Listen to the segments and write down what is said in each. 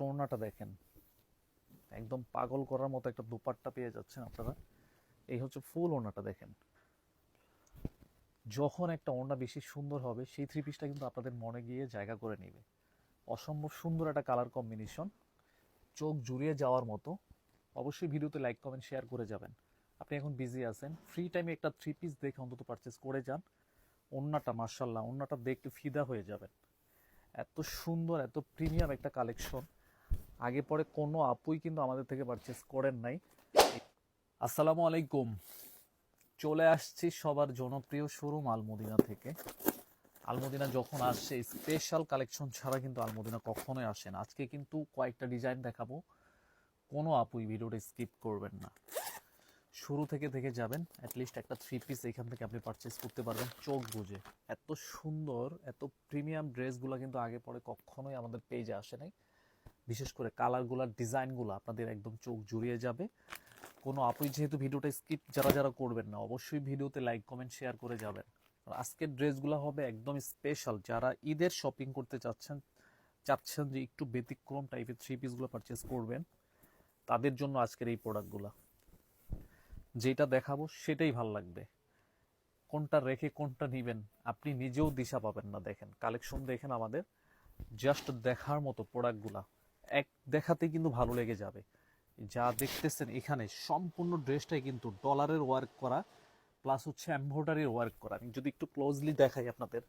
ওড়নাটা দেখেন। একদম পাগল করার মতো একটা দুপাট্টা পেয়ে যাচ্ছেন আপনারা। এই হচ্ছে ফুল ওড়নাটা দেখেন। যখন একটা ওড়না বেশি সুন্দর হবে, সেই থ্রি পিসটা কিন্তু আপনাদের মনে গিয়ে জায়গা করে নেবে। অসম্ভব সুন্দর একটা কালার কম্বিনেশন চোখ জুড়িয়ে যাওয়ার মতো। অবশ্যই ভিডিওতে লাইক কমেন্ট শেয়ার করে যাবেন। আপনি এখন বিজি আছেন ফ্রি টাইমে একটা থ্রি পিস দেখে অন্তত পারচেস করে যান। ওড়নাটা মার্শাল্লাহ ওড়নাটা দেখতে ফিদা হয়ে যাবেন। এত সুন্দর, এত প্রিমিয়াম একটা কালেকশন আগে পরে কোনো আপুই কিন্তু আমাদের থেকে পারচেস করেন নাই। আসসালামু আলাইকুম। চলে আসছি সবার জনপ্রিয় শোরুম আলমদিনা থেকে। আলমদিনা যখন আসছে স্পেশাল কালেকশন ছাড়া কিন্তু আলমদিনা কখনোই আসে না। আজকে কিন্তু কয়েকটা ডিজাইন দেখাবো। কোনো আপুই ভিডিওটা স্কিপ করবেন না। শুরু থেকে দেখে যাবেন অ্যাটলিস্ট একটা থ্রি পিস এখান থেকে আপনি পারচেস করতে পারবেন চোখ বুঝে এত সুন্দর, এত প্রিমিয়াম ড্রেসগুলো কিন্তু আগে পরে কখনোই আমাদের পেজে আসে নাই। বিশেষ করে কালারগুলার ডিজাইনগুলো আপনাদের একদম চোখ জুড়িয়ে যাবে। কোনো আপনি যেহেতু ভিডিওটা স্কিপ যারা যারা করবেন না, অবশ্যই ভিডিওতে লাইক কমেন্ট শেয়ার করে যাবেন। আজকের ড্রেসগুলো হবে একদম স্পেশাল যারা ঈদের শপিং করতে চাচ্ছেন চাচ্ছেন যে একটু ব্যতিক্রম টাইপের থ্রি পিসগুলো পারচেস করবেন, তাদের জন্য আজকের এই প্রোডাক্টগুলো যেটা দেখাবো সেটাই ভালো লাগবে। কোনটা রেখে কোনটা নিবেন, আপনি নিজেও দিশা পাবেন না দেখেন। কালেকশন দেখেন আমাদের জাস্ট দেখার মতো প্রোডাক্টগুলা এক দেখাতে কিন্তু ভালো লেগে যাবে। যা দেখতেছেন এখানে সম্পূর্ণ ড্রেসটাই কিন্তু ডলারের ওয়ার্ক করা প্লাস হচ্ছে এমব্রয়ডারির ওয়ার্ক করা। আমি যদি একটু ক্লোজলি দেখাই আপনাদের,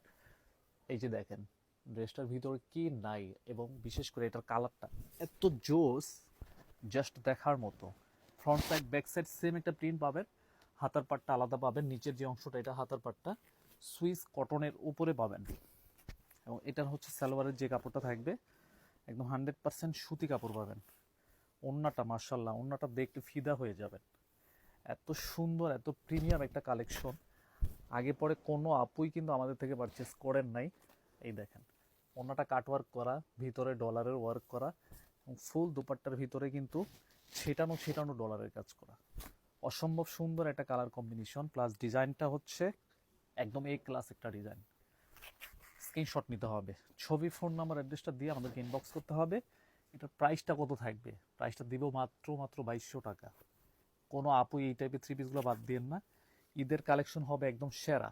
এই যে দেখেন, ড্রেসটার ভিতরে কি নাই এবং বিশেষ করে এটার কালারটা এত জোস জাস্ট দেখার মতো। Front side back side same একটা প্রিন্ট পাবেন, হাতার পাটটা আলাদা পাবেন, নিচের যে অংশটা, এটা হাতার পাটটা, সুইস কটনের উপরে পাবেন। এবং এটার হচ্ছে সালোয়ারের যে কাপড়টা থাকবে একদম হান্ড্রেড পার্সেন্ট সুতি কাপড় পাবেন। ওন্নাটা মার্শাল্লাহ ওন্নাটা দেখতে ফিদা হয়ে যাবেন। এত সুন্দর, এত প্রিমিয়াম একটা কালেকশন। আগে পরে কোনো আপুই কিন্তু আমাদের থেকে পারচেস করেন নাই। এই দেখেন, ওন্নাটা কাটওয়ার্ক করা, ভিতরে ডলারের ওয়ার্ক করা, এবং ফুল দুপাট্টার ভিতরে কিন্তু ছেটানো ছেটানো ডলারের কাজ করা। অসম্ভব সুন্দর একটা কালার কম্বিনেশন প্লাস ডিজাইনটা হচ্ছে একদম এ ক্লাস একটা ডিজাইন স্ক্রিনশট নিতে হবে। ছবি ফোন নাম্বার অ্যাড্রেসটা দিয়ে আমাদেরকে ইনবক্স করতে হবে। এটার প্রাইসটা কত থাকবে? প্রাইসটা দিব মাত্র মাত্র বাইশশো টাকা। কোনো আপু এই টাইপের থ্রি পিসগুলো বাদ দিয়েন না। ঈদের কালেকশন হবে একদম সেরা।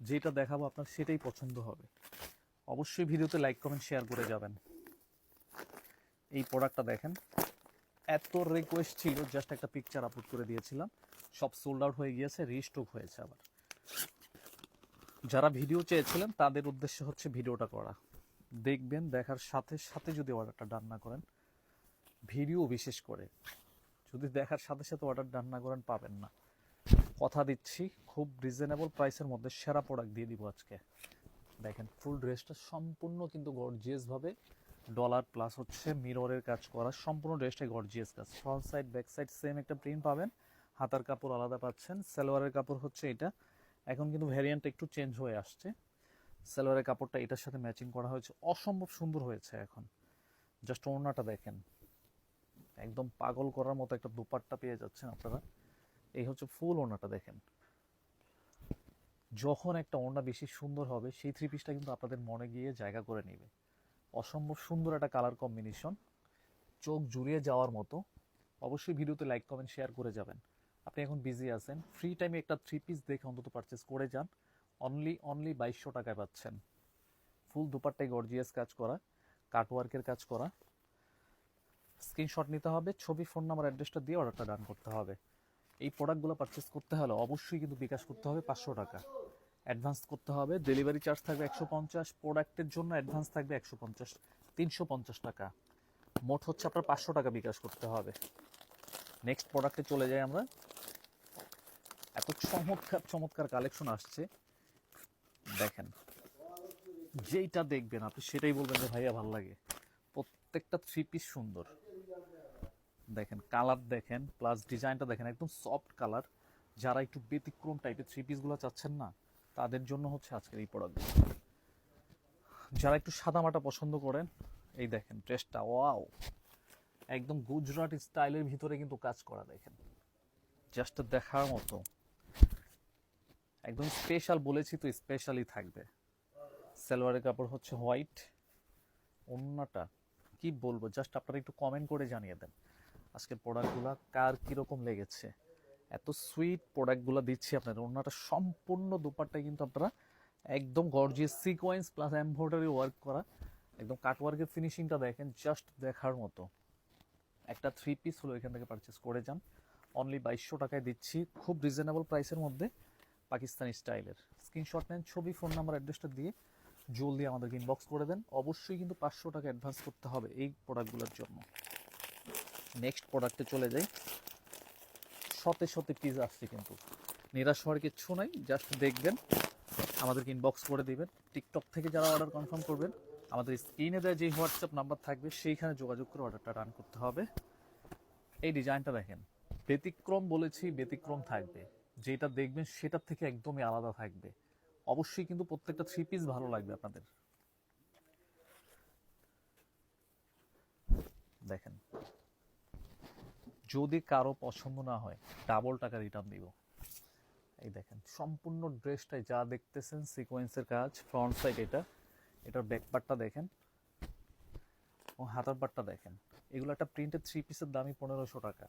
যেটা দেখাবো আপনার সেটাই পছন্দ হবে। অবশ্যই ভিডিওতে লাইক কমেন্ট শেয়ার করে যাবেন। এই প্রোডাক্টটা দেখেন। এত রিকোয়েস্ট ছিল জাস্ট একটা পিকচার আপলোড করে দিয়েছিলাম। সব সোল্ড আউট হয়ে গিয়েছে রিস্টক হয়েছে আবার। যারা ভিডিও চেয়েছিলেন, তাদের উদ্দেশ্য হচ্ছে ভিডিওটা করা। দেখবেন, দেখার সাথে সাথে যদি অর্ডারটা ডান না করেন, ভিডিও বিশেষ করে, যদি দেখার সাথে সাথে অর্ডার ডান না করেন, পাবেন না। কথা দিচ্ছি, খুব রিজনেবল প্রাইসের মধ্যে সেরা প্রোডাক্ট দিয়ে দিব আজকে। দেখেন ফুল ড্রেসটা সম্পূর্ণ কিন্তু গর্জিয়াসভাবে ডলার প্লাস হচ্ছে মিররের কাজ করা। সম্পূর্ণ ড্রেসটাই গর্জিয়াস কাজ। Front side back side same একটা প্রিন্ট পাবেন। হাতার কাপড় আলাদা পাচ্ছেন। সালোয়ারের কাপড় হচ্ছে এটা। এখন কিন্তু ভ্যারিয়েন্ট একটু চেঞ্জ হয়ে আসছে। সালোয়ারের কাপড়টা এটার সাথে ম্যাচিং করা হয়েছে। অসম্ভব সুন্দর হয়েছে এখন। জাস্ট ওড়নাটা দেখেন। একদম পাগল করার মতো একটা দুপাট্টা পেয়ে যাচ্ছেন আপনারা। এই হচ্ছে ফুল ওড়নাটা দেখেন। যখন একটা ওড়না বেশি সুন্দর হবে, সেই থ্রি পিসটা কিন্তু আপনাদের মনে গিয়ে জায়গা করে নেবে। অসম্ভব সুন্দর একটা কালার কম্বিনেশন চোখ জুড়িয়ে যাওয়ার মতো। অবশ্যই ভিডিওতে লাইক কমেন্ট শেয়ার করে যাবেন। আপনি এখন বিজি আছেন ফ্রি টাইমে একটা থ্রি পিস দেখে অন্তত পারচেস করে যান। অনলি অনলি বাইশশো টাকায় পাচ্ছেন। ফুল দুপাট্টায় গর্জিয়াস কাজ করা কাটওয়ার্কের কাজ করা। স্ক্রিনশট নিতে হবে, ছবি ফোন নাম্বার অ্যাড্রেসটা দিয়ে অর্ডারটা ডান করতে হবে। এই প্রোডাক্টগুলো পারচেস করতে হলে অবশ্যই কিন্তু বিকাশ করতে হবে পাঁচশো টাকা। অ্যাডভান্স করতে হবে ডেলিভারি চার্জ থাকবে একশো পঞ্চাশ প্রোডাক্টের জন্য অ্যাডভান্স থাকবে একশো পঞ্চাশ, তিনশো পঞ্চাশ টাকা। মোট হচ্ছে আপনার পাঁচশো টাকা বিকাশ করতে হবে। নেক্সট প্রোডাক্টে চলে যাই আমরা। এত চমৎকার চমৎকার কালেকশন আসছে। দেখেন, যেইটা দেখবেন আপনি সেটাই বলবেন যে, ভাইয়া, ভালো লাগে। প্রত্যেকটা থ্রি পিস সুন্দর। দেখেন কালার দেখেন প্লাস ডিজাইনটা দেখেন, একদম সফট কালার যারা একটু ব্যতিক্রম টাইপের থ্রি পিসগুলো চাচ্ছেন না, তাদের জন্য হচ্ছে আজকের এই প্রোডাক্টগুলো যারা একটু সাদামাটা পছন্দ করেন, এই দেখেন ড্রেসটা ওয়াও একদম গুজরাট স্টাইলের ভিতরে কিন্তু কাজ করা, দেখেন। জাস্ট দেখার মতো। একদম স্পেশাল বলেছি তো স্পেশালই থাকবে। সালোয়ারের কাপড় হচ্ছে হোয়াইট অন্যটা কি বলব? জাস্ট আপনারা একটু কমেন্ট করে জানিয়ে দেন। আজকের প্রোডাক্টগুলো কার কীরকম লেগেছে? এত সুইট প্রোডাক্টগুলো দিচ্ছি আপনাদের। ওনাটা সম্পূর্ণ দুপারটাই কিন্তু আপনারা একদম gorgeous sequence plus embroidery work করা, একদম কাটওয়ার্কের ফিনিশিংটা দেখেন জাস্ট দেখার মতো। একটা থ্রি পিস হলো, এখান থেকে পারচেস করে যান। অনলি বাইশশো টাকায় দিচ্ছি, খুব রিজনেবল প্রাইসের মধ্যে পাকিস্তানি স্টাইলের স্ক্রিনশট নেন, ছবি ফোন নাম্বার অ্যাড্রেসটা দিয়ে জলদি আমাদেরকে ইনবক্স করে দেন। অবশ্যই কিন্তু পাঁচশো টাকা অ্যাডভান্স করতে হবে এই প্রোডাক্টগুলোর জন্য। নেক্সট প্রোডাক্টে চলে যাই। শতে শতে পিস আসছে কিন্তু। নিরাশ হওয়ার কিচ্ছু নাই জাস্ট দেখবেন, আমাদেরকে ইনবক্স করে দিবেন। টিকটক থেকে যারা অর্ডার কনফার্ম করবেন আমাদের স্ক্রিনে দেওয়া যে হোয়াটসঅ্যাপ নাম্বার থাকবে, সেইখানে যোগাযোগ করে অর্ডারটা রান করতে হবে। এই ডিজাইনটা দেখেন, ব্যতিক্রম বলেছি, ব্যতিক্রম থাকবে। যেটা দেখবেন সেটার থেকে একদমই আলাদা থাকবে। অবশ্যই কিন্তু প্রত্যেকটা থ্রি পিস ভালো লাগবে আপনাদের। দেখেন, যদি কারও পছন্দ না হয় ডাবল টাকা রিটার্ন দিব। এই দেখেন, সম্পূর্ণ ড্রেসটাই যা দেখতেছেন সিকোয়েন্সের কাজ ফ্রন্ট সাইড এটা। এটার ব্যাক পার্টটা দেখেন। এবং হাতার পার্টটা দেখেন। এগুলো একটা প্রিন্টেড থ্রি পিসের দামই পনেরোশো টাকা।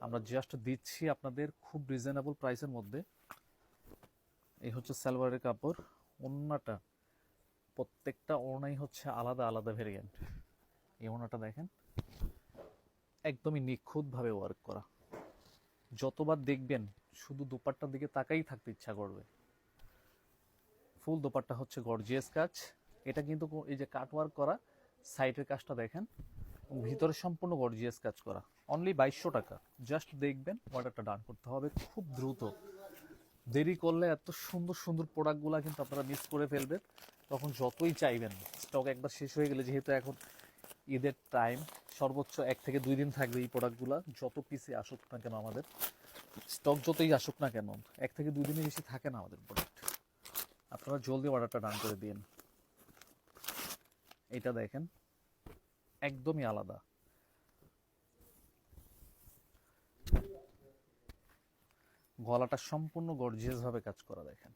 আমরা জাস্ট দিচ্ছি আপনাদের খুব রিজনেবল প্রাইসের মধ্যে। এই হচ্ছে সালোয়ারের কাপড়। ওড়নাটা প্রত্যেকটা ওড়নাই হচ্ছে আলাদা আলাদা ভেরিয়েন্ট এই ওড়নাটা দেখেন। একদমই নিখুঁতভাবে ওয়ার্ক করা। যতবার দেখবেন শুধু দুপাট্টার দিকে তাকাই থাকতে ইচ্ছা করবে। ফুল দোপাট্টা হচ্ছে গর্জিয়াস কাজ। এটা কিন্তু এই যে কাট ওয়ার্ক করা সাইডের কাজটা দেখেন ভিতরে সম্পূর্ণ গর্জিয়াস কাজ করা। অনলি বাইশশো টাকা। জাস্ট দেখবেন অর্ডারটা ডান করতে হবে খুব দ্রুত। দেরি করলে এত সুন্দর সুন্দর প্রোডাক্টগুলো কিন্তু আপনারা মিস করে ফেলবেন। তখন যতই চাইবেন স্টক একবার শেষ হয়ে গেলে, যেহেতু এখন ঈদের টাইম সর্বোচ্চ এক থেকে দুই দিন থাকবে এই প্রোডাক্টগুলো যত পিসে আসুক না কেন আমাদের স্টক যতই আসুক না কেন, এক থেকে দুই দিনের বেশি থাকে না আমাদের প্রোডাক্ট আপনারা জলদি অর্ডারটা ডান করে দিন। এটা দেখেন। একদমই আলাদা। গলাটা সম্পূর্ণ গর্জিয়াস ভাবে কাজ করা দেখেন।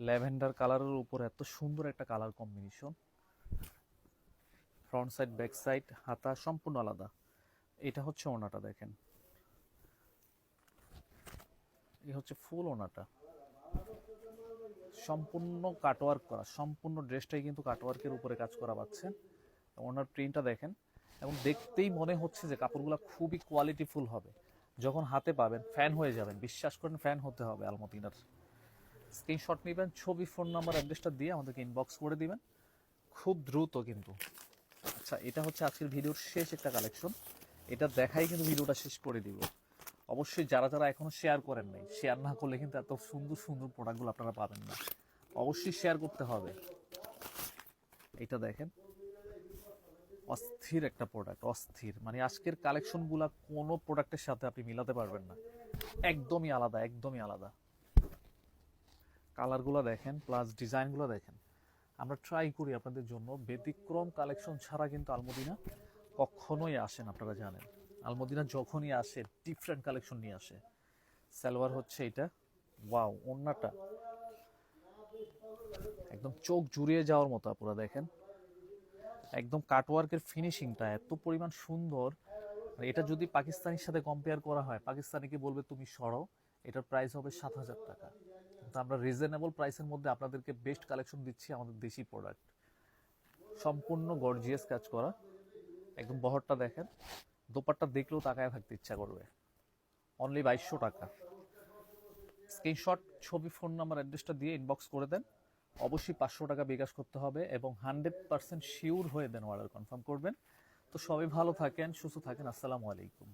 ল্যাভেন্ডার কালারের উপর এত সুন্দর একটা colour combination front side back side হাতা সম্পূর্ণ আলাদা। এটা হচ্ছে ওনাটা দেখেন। এই হচ্ছে ফুল ওনাটা। সম্পূর্ণ কাটওয়ার্ক করা, সম্পূর্ণ ড্রেসটাই কিন্তু কাটওয়ার্কের উপরে কাজ করা পাচ্ছেন ওনার প্রিন্টটা দেখেন, এবং দেখতেই মনে হচ্ছে যে কাপড়গুলো খুবই কোয়ালিটিফুল হবে। যখন হাতে পাবেন ফ্যান হয়ে যাবেন। বিশ্বাস করেন ফ্যান হতে হবে আলমতিনার স্ক্রিনশট নেবেন, ছবি ফোন নাম্বার অ্যাড্রেসটা দিয়ে আমাদেরকে ইনবক্স করে দিবেন। খুব দ্রুত কিন্তু। আচ্ছা এটা হচ্ছে আজকের ভিডিওর শেষ একটা কালেকশন এটা দেখাই কিন্তু ভিডিওটা শেষ করে দিব। অবশ্যই যারা যারা এখনও শেয়ার করেন নাই শেয়ার না করলে কিন্তু এত সুন্দর সুন্দর প্রোডাক্টগুলো আপনারা পাবেন না। অবশ্যই শেয়ার করতে হবে। এটা দেখেন। অস্থির একটা প্রোডাক্ট অস্থির। মানে আজকের কালেকশনগুলো কোনো প্রোডাক্টের সাথে আপনি মিলাতে পারবেন না। একদমই আলাদা একদমই আলাদা। কালারগুলো দেখেন প্লাস ডিজাইনগুলো দেখেন। আমরা ট্রাই করি আপনাদের জন্য। ব্যতিক্রম কালেকশন ছাড়া কিন্তু আলমদিনা কখনোই আসেন আপনারা জানেন। আলমদিনা যখনই আসে ডিফারেন্ট কালেকশন নিয়ে আসে। সালোয়ার হচ্ছে এটা। ওয়াও ওন্নাটা একদম চোখ জুড়িয়ে যাওয়ার মতো আপনারা দেখেন। একদম কাটওয়ার্কের ফিনিশিংটা এত পরিমাণ সুন্দর। এটা যদি পাকিস্তানির সাথে কম্পেয়ার করা হয় পাকিস্তানিকে বলবে, তুমি সরো। এটার প্রাইস হবে সাত হাজার টাকা। কিন্তু আমরা রিজনেবল প্রাইসের মধ্যে আপনাদেরকে বেস্ট কালেকশন দিচ্ছি আমাদের দেশি প্রোডাক্ট সম্পূর্ণ গর্জিয়াস কাজ করা। একদম বহরটা দেখেন। দোপাট্টা দেখলেও তাকায় থাকতে ইচ্ছা করবে। অনলি বাইশশো টাকা। স্ক্রিনশট ছবি ফোন নাম্বার অ্যাড্রেসটা দিয়ে ইনবক্স করে দেন। অবশ্যই পাঁচশো টাকা বিকাশ করতে হবে এবং হান্ড্রেড পার্সেন্ট শিওর হয়ে দেন অর্ডার কনফার্ম করবেন। তো সবাই ভালো থাকেন, সুস্থ থাকেন, আসসালামু আলাইকুম।